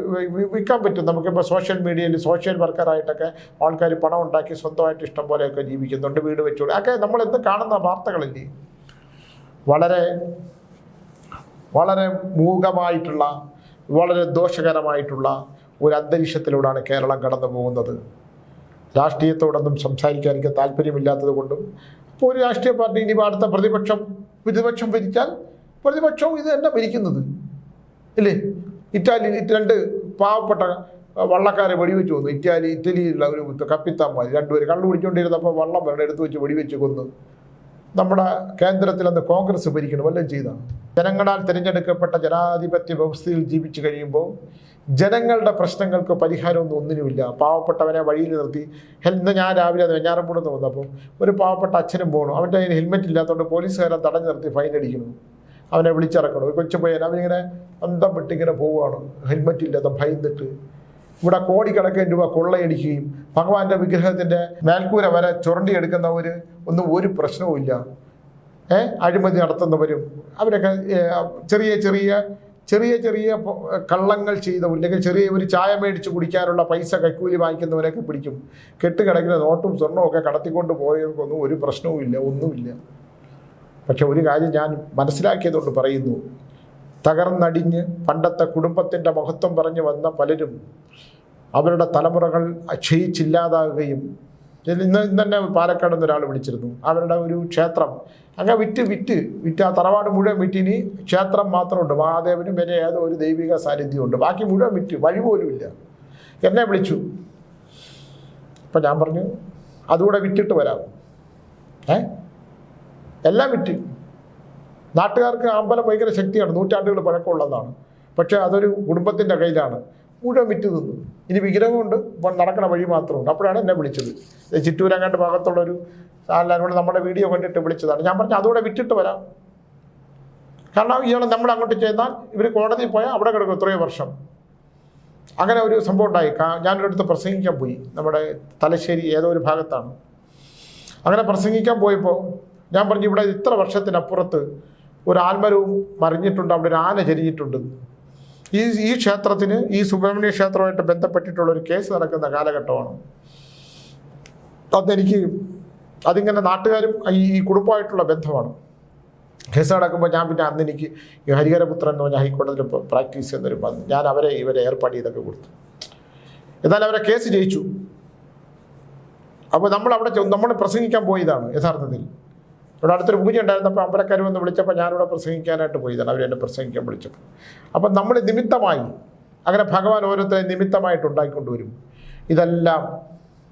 വിൽക്കാൻ പറ്റും. നമുക്കിപ്പോൾ സോഷ്യൽ മീഡിയയിൽ സോഷ്യൽ വർക്കറായിട്ടൊക്കെ ആൾക്കാർ പണം ഉണ്ടാക്കി സ്വന്തമായിട്ട് ഇഷ്ടം പോലെയൊക്കെ ജീവിക്കുന്നുണ്ട് വീട് വെച്ചോളൂ. ഒക്കെ എന്ത് കാണുന്ന വാർത്തകളില്ലേ? വളരെ വളരെ മൂകമായിട്ടുള്ള വളരെ ദോഷകരമായിട്ടുള്ള ഒരു അന്തരീക്ഷത്തിലൂടെയാണ് കേരളം കടന്നു പോകുന്നത് രാഷ്ട്രീയത്തോടൊന്നും സംസാരിക്കാൻ എനിക്ക് താല്പര്യമില്ലാത്തത് കൊണ്ടും ഒരു രാഷ്ട്രീയ പാർട്ടി ഇനി അടുത്ത പ്രതിപക്ഷം പ്രതിപക്ഷം ഭരിച്ചാൽ പ്രതിപക്ഷവും ഇത് തന്നെ ഭരിക്കുന്നത്. ഇല്ലേ? ഇറ്റാലി ഇത് രണ്ട് പാവപ്പെട്ട വള്ളക്കാരെ വെടിവെച്ച് കൊന്നു. ഇറ്റാലി ഇറ്റലിയിലുള്ള ഒരു കപ്പിത്താന്മാർ രണ്ടുപേർ കള്ളു പിടിച്ചുകൊണ്ടിരുന്നപ്പോൾ വള്ളം വേണം എടുത്തു വെച്ച് വെടിവെച്ച് കൊന്നു. നമ്മുടെ കേന്ദ്രത്തിൽ അന്ന് കോൺഗ്രസ് ഭരിക്കണം എല്ലാം ചെയ്താണ് ജനങ്ങളാൽ തിരഞ്ഞെടുക്കപ്പെട്ട ജനാധിപത്യ വ്യവസ്ഥയിൽ ജീവിച്ചു കഴിയുമ്പോൾ ജനങ്ങളുടെ പ്രശ്നങ്ങൾക്ക് പരിഹാരമൊന്നും ഒന്നിനുമില്ല. പാവപ്പെട്ടവനെ വഴിയിൽ നിർത്തി. ഇന്ന് ഞാൻ രാവിലെ വെഞ്ഞാറമ്പൂട് നിന്ന് വന്നപ്പോൾ ഒരു പാവപ്പെട്ട അച്ഛനും പോകണം അവന്റെ അതിന് ഹെൽമെറ്റ് ഇല്ലാത്തതുകൊണ്ട് പോലീസുകാരെ തടഞ്ഞു നിർത്തി ഫൈൻ അടിക്കുന്നു. അവനെ വിളിച്ചിറക്കണം. ഒരു കൊച്ചു പയ്യൻ അവനിങ്ങനെ അന്തം വിട്ടിങ്ങനെ പോവുകയാണ്. ഹെൽമെറ്റ് ഇല്ലാത്ത ഭയന്നിട്ട്. ഇവിടെ കോടിക്കണക്കിന് രൂപ കൊള്ളയടിക്കുകയും ഭഗവാന്റെ വിഗ്രഹത്തിന്റെ മേൽക്കൂര വരെ ചുരണ്ടിയെടുക്കുന്നവർ ഒന്നും ഒരു പ്രശ്നവുമില്ല. ഏഹ് അഴിമതി നടത്തുന്നവരും അവരൊക്കെ ചെറിയ ചെറിയ ചെറിയ ചെറിയ കള്ളങ്ങൾ ചെയ്ത അല്ലെങ്കിൽ ചെറിയ ഒരു ചായ മേടിച്ച് കുടിക്കാനുള്ള പൈസ കൈക്കൂലി വാങ്ങിക്കുന്നവരൊക്കെ പിടിക്കും. കെട്ടുകിടക്കുന്ന നോട്ടും സ്വർണവും ഒക്കെ കടത്തിക്കൊണ്ട് പോയവർക്കൊന്നും ഒരു പ്രശ്നവുമില്ല ഒന്നുമില്ല. പക്ഷെ ഒരു കാര്യം ഞാൻ മനസ്സിലാക്കിയതുകൊണ്ട് പറയുന്നു. തകർന്നടിഞ്ഞ് പണ്ടത്തെ കുടുംബത്തിന്റെ മഹത്വം പറഞ്ഞു വന്ന പലരും അവരുടെ തലമുറകൾ ക്ഷയിച്ചില്ലാതാകുകയും ഇന്ന് ഇന്ന് തന്നെ പാലക്കാട് നിന്ന് ഒരാൾ വിളിച്ചിരുന്നു. അവരുടെ ഒരു ക്ഷേത്രം അങ്ങനെ വിറ്റ് വിറ്റ് വിറ്റ്. ആ തറവാട് മുഴുവൻ വിറ്റിനി ക്ഷേത്രം മാത്രമുണ്ട്. മഹാദേവനും പിന്നെ ഏതോ ഒരു ദൈവിക സാന്നിധ്യമുണ്ട്. ബാക്കി മുഴുവൻ വിറ്റ്. വഴി പോലും ഇല്ല. എന്നെ വിളിച്ചു. അപ്പം ഞാൻ പറഞ്ഞു അതുകൂടെ വിറ്റിട്ട് വരാം ഏ? എല്ലാം വിറ്റ്. നാട്ടുകാർക്ക് അമ്പലം ഭയങ്കര ശക്തിയാണ്. നൂറ്റാണ്ടുകൾ പഴക്കമുള്ളതാണ്. പക്ഷേ അതൊരു കുടുംബത്തിന്റെ കയ്യിലാണ്. മുഴുവൻ വിറ്റ് നിന്നു. ഇനി വിഗ്രഹമുണ്ട് ഇപ്പം നടക്കണ വഴി മാത്രമുണ്ട്. അപ്പോഴാണ് എന്നെ വിളിച്ചത്. ചിറ്റൂരങ്ങാണ്ട് ഭാഗത്തുള്ളൊരു സാറിനോട് നമ്മുടെ വീഡിയോ കണ്ടിട്ട് വിളിച്ചതാണ്. ഞാൻ പറഞ്ഞു അതുകൂടെ വിറ്റിട്ട് വരാം. കാരണം ഇയാൾ നമ്മൾ അങ്ങോട്ട് ചെയ്താൽ ഇവർ കോടതിയിൽ പോയാൽ അവിടെ കിടക്കും എത്രയോ വർഷം. അങ്ങനെ ഒരു സംഭവം ഉണ്ടായി. ഞാനൊരിടത്ത് പ്രസംഗിക്കാൻ പോയി. നമ്മുടെ തലശ്ശേരി ഏതോ ഒരു ഭാഗത്താണ്. അങ്ങനെ പ്രസംഗിക്കാൻ പോയപ്പോൾ ഞാൻ പറഞ്ഞു ഇവിടെ ഇത്ര വർഷത്തിനപ്പുറത്ത് ഒരു ആൽമരവും മറിഞ്ഞിട്ടുണ്ട്. അവിടെ ഒരു ആന ചരിഞ്ഞിട്ടുണ്ട്. ഈ ഈ ക്ഷേത്രത്തിന് ഈ സുബ്രഹ്മണ്യ ക്ഷേത്രമായിട്ട് ബന്ധപ്പെട്ടിട്ടുള്ള ഒരു കേസ് നടക്കുന്ന കാലഘട്ടമാണ്. അതെനിക്ക് അതിങ്ങനെ നാട്ടുകാരും ഈ കുടുംബമായിട്ടുള്ള ബന്ധമാണ്. കേസ് നടക്കുമ്പോൾ ഞാൻ പിന്നെ അന്ന് എനിക്ക് ഈ ഹരിഹരപുത്രൻ എന്ന് പറഞ്ഞ ഹൈക്കോടതിയിൽ പ്രാക്ടീസ് ചെയ്യുന്നൊരു വന്നു ഞാൻ അവരെ ഇവരെ ഏർപ്പാട് ചെയ്തൊക്കെ കൊടുത്തു. എന്നാൽ അവരെ കേസ് ജയിച്ചു. അപ്പോൾ നമ്മൾ അവിടെ നമ്മൾ പ്രസംഗിക്കാൻ പോയതാണ് യഥാർത്ഥത്തിൽ. ഇവിടെ അടുത്തൊരു പൂജ ഉണ്ടായിരുന്നപ്പോൾ അമ്പലക്കാർ വന്ന് വിളിച്ചപ്പോൾ ഞാനിവിടെ പ്രസംഗിക്കാനായിട്ട് പോയതാണ്. അവർ എന്നെ പ്രസംഗിക്കാൻ വിളിച്ചപ്പോൾ. അപ്പം നമ്മൾ നിമിത്തമായി അങ്ങനെ ഭഗവാൻ ഓരോരുത്തരെ നിമിത്തമായിട്ട് ഉണ്ടാക്കിക്കൊണ്ടുവരും ഇതെല്ലാം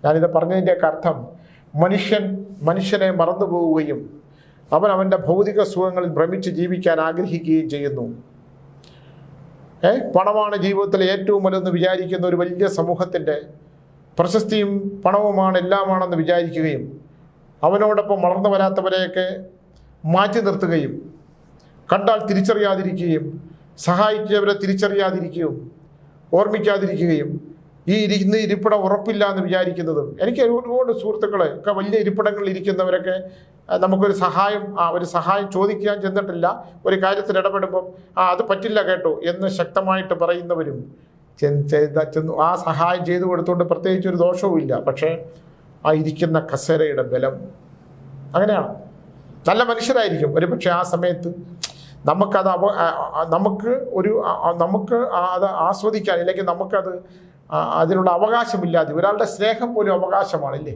ഞാനിത് പറഞ്ഞതിന്റെയൊക്കെ അർത്ഥം മനുഷ്യൻ മനുഷ്യനെ മറന്നു പോവുകയും അവൻ അവന്റെ ഭൗതിക സുഖങ്ങളിൽ ഭ്രമിച്ച് ജീവിക്കാൻ ആഗ്രഹിക്കുകയും ചെയ്യുന്നു. ഏ? പണമാണ് ജീവിതത്തിലെ ഏറ്റവും വലുതെന്ന് വിചാരിക്കുന്ന ഒരു വലിയ സമൂഹത്തിന്റെ പ്രശസ്തിയും പണവുമാണ് എല്ലാമാണെന്ന് വിചാരിക്കുകയും അവനോടൊപ്പം വളർന്നു വരാത്തവരെയൊക്കെ മാറ്റി നിർത്തുകയും കണ്ടാൽ തിരിച്ചറിയാതിരിക്കുകയും സഹായിച്ചവരെ തിരിച്ചറിയാതിരിക്കുകയും ഓർമ്മിക്കാതിരിക്കുകയും ഈ ഇരിക്കുന്ന ഇരിപ്പിടം ഉറപ്പില്ല എന്ന് വിചാരിക്കുന്നതും എനിക്ക് ഒരുപാട് സുഹൃത്തുക്കളെ ഒക്കെ വലിയ ഇരിപ്പിടങ്ങളിൽ ഇരിക്കുന്നവരൊക്കെ നമുക്കൊരു സഹായം ആ ഒരു സഹായം ചോദിക്കാൻ ചെന്നിട്ടില്ല. ഒരു കാര്യത്തിൽ ഇടപെടുമ്പം ആ അത് പറ്റില്ല കേട്ടോ എന്ന് ശക്തമായിട്ട് പറയുന്നവരും ചെന്ന് ആ സഹായം ചെയ്തു കൊടുത്തുകൊണ്ട് പ്രത്യേകിച്ച് ഒരു ദോഷവും ഇല്ല പക്ഷേ ആ ഇരിക്കുന്ന കസേരയുടെ ബലം. അങ്ങനെയാണ്. നല്ല മനുഷ്യരായിരിക്കും. ഒരു പക്ഷേ ആ സമയത്ത് നമുക്കത് അവ നമുക്ക് ഒരു നമുക്ക് അത് ആസ്വദിക്കാൻ അല്ലെങ്കിൽ നമുക്കത് അതിനുള്ള അവകാശമില്ലാതെ ഒരാളുടെ സ്നേഹം പോലും അവകാശമാണല്ലേ?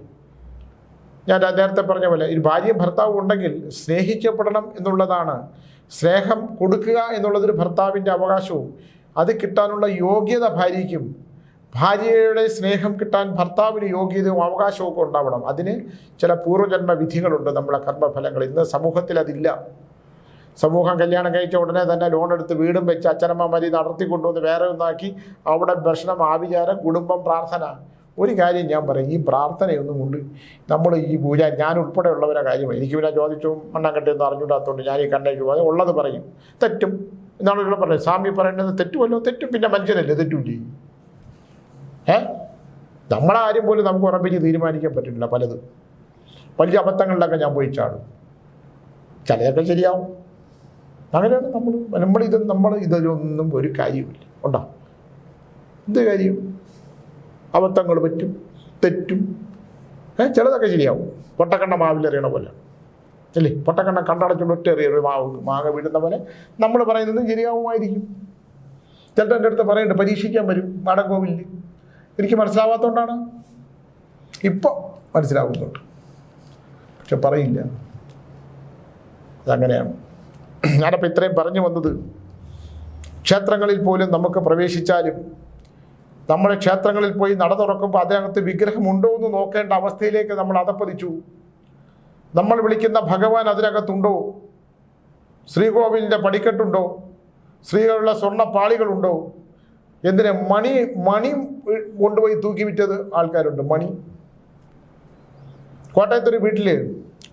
ഞാൻ നേരത്തെ പറഞ്ഞ പോലെ ഒരു ഭാര്യയും ഭർത്താവും ഉണ്ടെങ്കിൽ സ്നേഹിക്കപ്പെടണം എന്നുള്ളതാണ്. സ്നേഹം കൊടുക്കുക എന്നുള്ളതൊരു ഭർത്താവിന്റെ അവകാശവും അത് കിട്ടാനുള്ള യോഗ്യത ഭാര്യയ്ക്കും ഭാര്യയുടെ സ്നേഹം കിട്ടാൻ ഭർത്താവിന് യോഗ്യതയും അവകാശവും ഉണ്ടാവണം. അതിന് ചില പൂർവജന്മ വിധികളുണ്ട് നമ്മളെ കർമ്മഫലങ്ങൾ. ഇന്ന് സമൂഹത്തിൽ അതില്ല. സമൂഹം കല്യാണം കഴിച്ച ഉടനെ തന്നെ ലോൺ എടുത്ത് വീടും വെച്ച് അച്ഛനമ്മമാരി നടത്തി കൊണ്ടുവന്ന് വേറെ ഒന്നാക്കി അവിടെ ഭക്ഷണം ആവിചാരം കുടുംബം പ്രാർത്ഥന. ഒരു കാര്യം ഞാൻ പറയും. ഈ പ്രാർത്ഥനയൊന്നും കൊണ്ട് നമ്മൾ ഈ പൂജ ഞാൻ ഉൾപ്പെടെയുള്ളവരെ കാര്യമാണ് എനിക്ക് പിന്നെ ചോദിച്ചു മണ്ണാങ്കട്ടി എന്ന് അറിഞ്ഞൂടാത്തതുകൊണ്ട് ഞാൻ ഈ കണ്ടേക്ക് പോയത് ഉള്ളത് പറയും. തെറ്റും എന്നാണ് ഇവിടെ പറയുന്നത് സ്വാമി പറയുന്നത് തെറ്റുമല്ലോ? തെറ്റും. പിന്നെ മനുഷ്യനല്ലേ തെറ്റും ചെയ്യും? ഏ? നമ്മളാരും പോലും നമുക്ക് ഉറപ്പിച്ച് തീരുമാനിക്കാൻ പറ്റില്ല പലതും. വലിയ അബദ്ധങ്ങളിലൊക്കെ ഞാൻ പോയി ചാടും. ചിലതൊക്കെ ശരിയാവും. അങ്ങനെയാണ് നമ്മൾ നമ്മളിത് നമ്മൾ ഇതിലൊന്നും ഒരു കാര്യമില്ല ഉണ്ടോ? എന്ത് കാര്യം? അബദ്ധങ്ങൾ പറ്റും തെറ്റും. ഏ? ചിലതൊക്കെ ശരിയാവും. പൊട്ടക്കണ്ണ മാവിലെറിയണ പോലെ. അല്ലേ? പൊട്ടക്കണ്ണ കണ്ടടച്ചുകൊണ്ട് ഒറ്റ എറിയ മാവ് മാങ്ങ വീഴുന്ന പോലെ. നമ്മൾ പറയുന്നത് ശരിയാവുമായിരിക്കും. ചിലർ എന്റെ അടുത്ത് പരീക്ഷിക്കാൻ വരും. നാടൻകോവിലിൽ എനിക്ക് മനസ്സിലാവാത്തതുകൊണ്ടാണ് ഇപ്പോൾ മനസ്സിലാവുന്നുണ്ട്. പക്ഷെ പറയില്ല. അതങ്ങനെയാണ്. ഞാനപ്പോൾ ഇത്രയും പറഞ്ഞു വന്നത് ക്ഷേത്രങ്ങളിൽ പോലും നമുക്ക് പ്രവേശിച്ചാലും നമ്മുടെ ക്ഷേത്രങ്ങളിൽ പോയി നട തുറക്കുമ്പോൾ അതിനകത്ത് വിഗ്രഹമുണ്ടോ എന്ന് നോക്കേണ്ട അവസ്ഥയിലേക്ക് നമ്മൾ അതപ്പതിച്ചു. നമ്മൾ വിളിക്കുന്ന ഭഗവാൻ അതിനകത്തുണ്ടോ? ശ്രീകോവിലിന്റെ പടിക്കെട്ടുണ്ടോ? സ്ത്രീകളുടെ സ്വർണ പാളികളുണ്ടോ എന്തിന്? മണി മണി കൊണ്ടുപോയി തൂക്കി വിറ്റത് ആൾക്കാരുണ്ട്. മണി. കോട്ടയത്തൊരു വീട്ടിൽ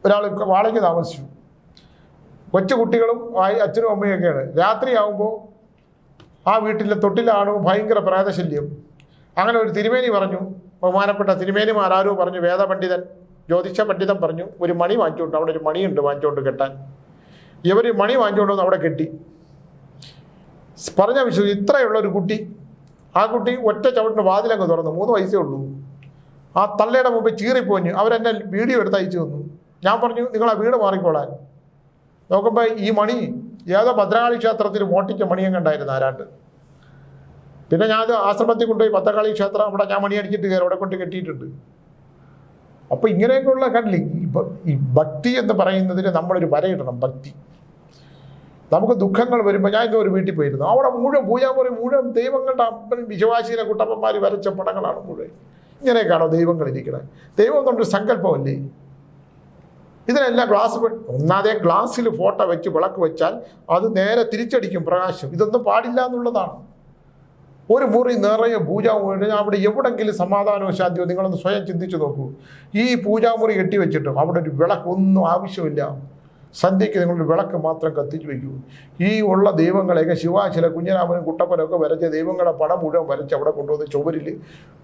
ഒരാൾ വാടകയ്ക്ക് താമസിച്ചു. കൊച്ചു കുട്ടികളും അച്ഛനും അമ്മയൊക്കെയാണ്. രാത്രിയാകുമ്പോൾ ആ വീട്ടിലെ തൊട്ടിലാണ് ഭയങ്കര പ്രേതശല്യം അങ്ങനെ ഒരു തിരുമേനി പറഞ്ഞു. ബഹുമാനപ്പെട്ട തിരുമേനിമാർ ആരോ പറഞ്ഞു വേദപണ്ഡിതൻ ജ്യോതിഷ പണ്ഡിതൻ പറഞ്ഞു ഒരു മണി വാങ്ങിച്ചുകൊണ്ട് അവിടെ ഒരു മണിയുണ്ട് വാങ്ങിച്ചുകൊണ്ട് കെട്ടാൻ. ഇവർ മണി വാങ്ങിച്ചുകൊണ്ടുവന്ന് അവിടെ കെട്ടി. പറഞ്ഞ വിശ്വസിച്ചു ഇത്രയുള്ള ഒരു കുട്ടി. ആ കുട്ടി ഒറ്റ ചവിട്ടിന് വാതിലങ്ങ് തുറന്നു. മൂന്ന് വയസ്സേ ഉള്ളൂ. ആ തള്ളയുടെ മുമ്പ് ചീറിപ്പോഞ്ഞു അവരെന്നെ വീഡിയോ എടുത്ത് അയച്ചു തന്നു. ഞാൻ പറഞ്ഞു നിങ്ങൾ ആ വീട് മാറിക്കോളാൻ. നോക്കുമ്പോൾ ഈ മണി ഏതോ ഭദ്രകാളി ക്ഷേത്രത്തിൽ മോട്ടിച്ച മണിയും കണ്ടായിരുന്നു ആരാണ്ട്. പിന്നെ ഞാൻ അത് ആശ്രമത്തിൽ കൊണ്ടുപോയി ഭദ്രകാളി ക്ഷേത്രം അവിടെ ഞാൻ മണി അടിച്ചിട്ട് കയറി അവിടെ കൊണ്ട് കെട്ടിയിട്ടുണ്ട്. അപ്പോൾ ഇങ്ങനെയൊക്കെയുള്ള കണ്ടില്ലേ ഈ ഭക്തി എന്ന് പറയുന്നതിന് നമ്മളൊരു വരയിടണം ഭക്തി. നമുക്ക് ദുഃഖങ്ങൾ വരുമ്പോൾ ഞാൻ ഇന്നൊരു വീട്ടിൽ പോയിരുന്നു. അവിടെ മുഴുവൻ പൂജാമുറി മുഴുവൻ ദൈവങ്ങളുടെ അപ്പനും വിശ്വാസിയിലെ കുട്ടപ്പന്മാർ വരച്ച പടങ്ങളാണ് മുഴുവൻ. ഇങ്ങനെയൊക്കെയാണോ ദൈവങ്ങൾ ഇരിക്കുന്നത് ദൈവം കൊണ്ടൊരു സങ്കല്പമല്ലേ? ഇതിനെല്ലാം ഗ്ലാസ് ഒന്നാതെ ഗ്ലാസ്സിൽ ഫോട്ടോ വെച്ച് വിളക്ക് വെച്ചാൽ അത് നേരെ തിരിച്ചടിക്കും പ്രകാശം. ഇതൊന്നും പാടില്ല എന്നുള്ളതാണ്. ഒരു മുറി നിറയെ പൂജാമുറി അവിടെ എവിടെങ്കിലും സമാധാനവും ശാന്തിയോ നിങ്ങളൊന്ന് സ്വയം ചിന്തിച്ചു നോക്കൂ. ഈ പൂജാമുറി കെട്ടി വെച്ചിട്ടും അവിടെ ഒരു വിളക്കൊന്നും ആവശ്യമില്ല. സന്ധ്യയ്ക്ക് നിങ്ങൾ വിളക്ക് മാത്രം കത്തിച്ചു വയ്ക്കൂ. ഈ ഉള്ള ദൈവങ്ങളെയൊക്കെ ശിവ ചില കുട്ടപ്പനും ഒക്കെ വരച്ച ദൈവങ്ങളെ പടം മുഴുവൻ വരച്ച് അവിടെ കൊണ്ടുവന്ന് ചുവരിൽ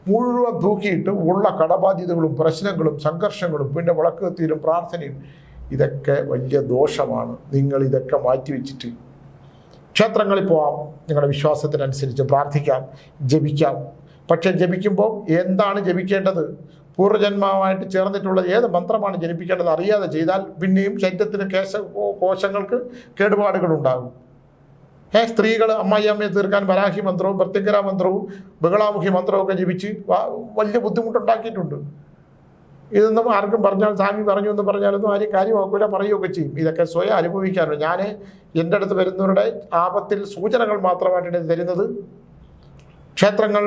മുഴുവൻ തൂക്കിയിട്ട് ഉള്ള കടബാധ്യതകളും പ്രശ്നങ്ങളും സംഘർഷങ്ങളും പിന്നെ വിളക്ക് കത്തിയിലും പ്രാർത്ഥനയും ഇതൊക്കെ വലിയ ദോഷമാണ്. നിങ്ങൾ ഇതൊക്കെ മാറ്റിവെച്ചിട്ട് ക്ഷേത്രങ്ങളിൽ പോവാം. നിങ്ങളുടെ വിശ്വാസത്തിനനുസരിച്ച് പ്രാർത്ഥിക്കാം ജപിക്കാം. പക്ഷെ ജപിക്കുമ്പോൾ എന്താണ് ജപിക്കേണ്ടത്? പൂർവജന്മമായിട്ട് ചേർന്നിട്ടുള്ള ഏത് മന്ത്രമാണ് ജനിപ്പിക്കേണ്ടത് അറിയാതെ ചെയ്താൽ പിന്നെയും ശരീരത്തിന് കേശ കോശങ്ങൾക്ക് കേടുപാടുകളുണ്ടാകും ഏ സ്ത്രീകൾ അമ്മായിയമ്മയെ തീർക്കാൻ വരാഹി മന്ത്രവും പ്രത്യങ്കര മന്ത്രവും ബഹളാമുഖി മന്ത്രവും ഒക്കെ ജപിച്ച് വലിയ ബുദ്ധിമുട്ടുണ്ടാക്കിയിട്ടുണ്ട്. ഇതൊന്നും ആർക്കും പറഞ്ഞാൽ സ്വാമി പറഞ്ഞു എന്ന് പറഞ്ഞാലൊന്നും ആരും കാര്യമാക്കൂല പറയുകയൊക്കെ ചെയ്യും. ഇതൊക്കെ സ്വയം അനുഭവിക്കാറുണ്ട് ഞാൻ എന്റെ അടുത്ത് വരുന്നവരുടെ ആപത്തിൽ സൂചനകൾ മാത്രമായിട്ടാണ് ഇത് തരുന്നത്. ക്ഷേത്രങ്ങൾ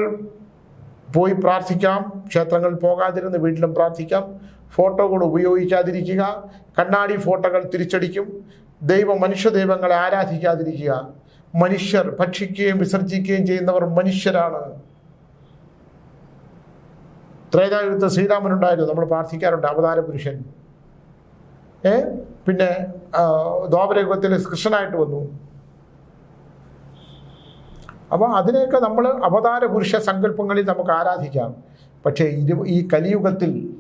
പോയി പ്രാർത്ഥിക്കാം. ക്ഷേത്രങ്ങളിൽ പോകാതിരുന്ന് വീട്ടിലും പ്രാർത്ഥിക്കാം. ഫോട്ടോകൾ ഉപയോഗിക്കാതിരിക്കുക. കണ്ണാടി ഫോട്ടോകൾ തിരിച്ചടിക്കും. ദൈവ മനുഷ്യ ദൈവങ്ങളെ ആരാധിക്കാതിരിക്കുക. മനുഷ്യർ ഭക്ഷിക്കുകയും വിസർജിക്കുകയും ചെയ്യുന്നവർ മനുഷ്യരാണ്. ശ്രീരാമൻ ശ്രീരാമനുണ്ടായിരുന്നു. നമ്മൾ പ്രാർത്ഥിക്കാറുണ്ട്. അവതാര പുരുഷൻ. ഏ? പിന്നെ ദ്വാപരയുഗത്തിൽ കൃഷ്ണനായിട്ട് വന്നു. അപ്പോൾ അതിനെയൊക്കെ നമ്മൾ അവതാര പുരുഷ സങ്കല്പങ്ങളിൽ നമുക്ക് ആരാധിക്കാം. പക്ഷേ ഇരു ഈ കലിയുഗത്തിൽ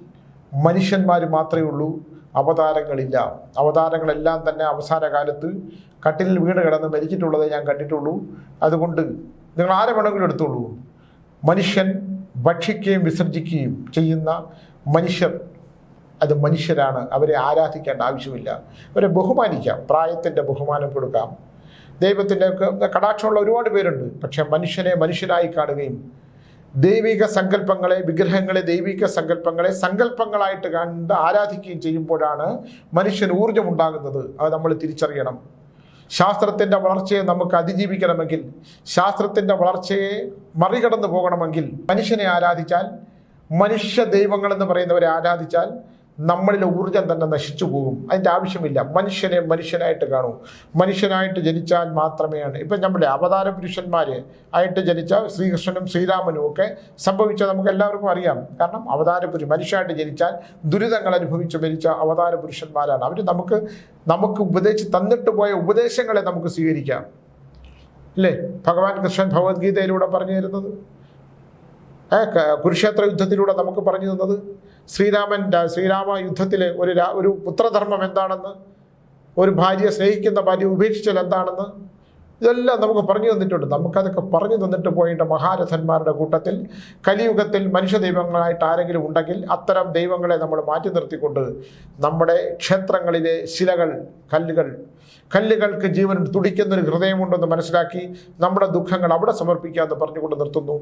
മനുഷ്യന്മാർ മാത്രമേ ഉള്ളൂ അവതാരങ്ങളില്ല. അവതാരങ്ങളെല്ലാം തന്നെ അവസാന കാലത്ത് കട്ടിലിൽ വീണ് കിടന്ന് മരിച്ചിട്ടുള്ളതേ ഞാൻ കണ്ടിട്ടുള്ളൂ. അതുകൊണ്ട് നിങ്ങൾ ആരെ വേണമെങ്കിലും എടുത്തോളൂ. മനുഷ്യൻ ഭക്ഷിക്കുകയും വിസർജിക്കുകയും ചെയ്യുന്ന മനുഷ്യർ അത് മനുഷ്യരാണ്. അവരെ ആരാധിക്കേണ്ട ആവശ്യമില്ല. അവരെ ബഹുമാനിക്കാം. പ്രായത്തിന്റെ ബഹുമാനം കൊടുക്കാം. ദൈവത്തിന്റെ കടാക്ഷമുള്ള ഒരുപാട് പേരുണ്ട്. പക്ഷെ മനുഷ്യനെ മനുഷ്യനായി കാണുകയും ദൈവിക സങ്കല്പങ്ങളെ വിഗ്രഹങ്ങളെ ദൈവിക സങ്കല്പങ്ങളെ സങ്കല്പങ്ങളായിട്ട് കണ്ട് ആരാധിക്കുകയും ചെയ്യുമ്പോഴാണ് മനുഷ്യൻ ഊർജമുണ്ടാകുന്നത്. അത് നമ്മൾ തിരിച്ചറിയണം. ശാസ്ത്രത്തിന്റെ വളർച്ചയെ നമുക്ക് അതിജീവിക്കണമെങ്കിൽ ശാസ്ത്രത്തിന്റെ വളർച്ചയെ മറികടന്നു പോകണമെങ്കിൽ മനുഷ്യനെ ആരാധിച്ചാൽ മനുഷ്യ ദൈവങ്ങളെന്ന് പറയുന്നവരെ ആരാധിച്ചാൽ നമ്മളിലെ ഊർജം തന്നെ നശിച്ചു പോകും. അതിന്റെ ആവശ്യമില്ല. മനുഷ്യനെ മനുഷ്യനായിട്ട് കാണൂ. മനുഷ്യനായിട്ട് ജനിച്ചാൽ മാത്രമേയാണ്. ഇപ്പം നമ്മുടെ അവതാര പുരുഷന്മാർ ആയിട്ട് ജനിച്ച ശ്രീകൃഷ്ണനും ശ്രീരാമനും ഒക്കെ സംഭവിച്ച നമുക്ക് എല്ലാവർക്കും അറിയാം. കാരണം അവതാര പുരുഷൻ മനുഷ്യനായിട്ട് ജനിച്ചാൽ ദുരിതങ്ങൾ അനുഭവിച്ച് മരിച്ച അവതാര പുരുഷന്മാരാണ്. അവർ നമുക്ക് നമുക്ക് ഉപദേശിച്ച് തന്നിട്ട് പോയ ഉപദേശങ്ങളെ നമുക്ക് സ്വീകരിക്കാം. അല്ലേ? ഭഗവാൻ കൃഷ്ണൻ ഭഗവത്ഗീതയിലൂടെ പറഞ്ഞു തരുന്നത്? കുരുക്ഷേത്ര യുദ്ധത്തിലൂടെ നമുക്ക് പറഞ്ഞു തന്നത്? ശ്രീരാമൻ ശ്രീരാമ യുദ്ധത്തിലെ ഒരു ഒരു പുത്രധർമ്മം എന്താണെന്ന് ഒരു ഭാര്യയെ സ്നേഹിക്കുന്ന ഭാര്യ ഉപേക്ഷിച്ചാൽ എന്താണെന്ന് ഇതെല്ലാം നമുക്ക് പറഞ്ഞു തന്നിട്ടുണ്ട്. നമുക്കതൊക്കെ പറഞ്ഞു തന്നിട്ട് പോയിട്ട് മഹാരഥന്മാരുടെ കൂട്ടത്തിൽ കലിയുഗത്തിൽ മനുഷ്യ ദൈവങ്ങളായിട്ട് ആരെങ്കിലും ഉണ്ടെങ്കിൽ അത്തരം ദൈവങ്ങളെ നമ്മൾ മാറ്റി നിർത്തിക്കൊണ്ട് നമ്മുടെ ക്ഷേത്രങ്ങളിലെ ശിലകൾ കല്ലുകൾ കല്ലുകൾക്ക് ജീവൻ തുടിക്കുന്നൊരു ഹൃദയമുണ്ടെന്ന് മനസ്സിലാക്കി നമ്മുടെ ദുഃഖങ്ങൾ അവിടെ സമർപ്പിക്കാമെന്ന് പറഞ്ഞുകൊണ്ട് നിർത്തുന്നു.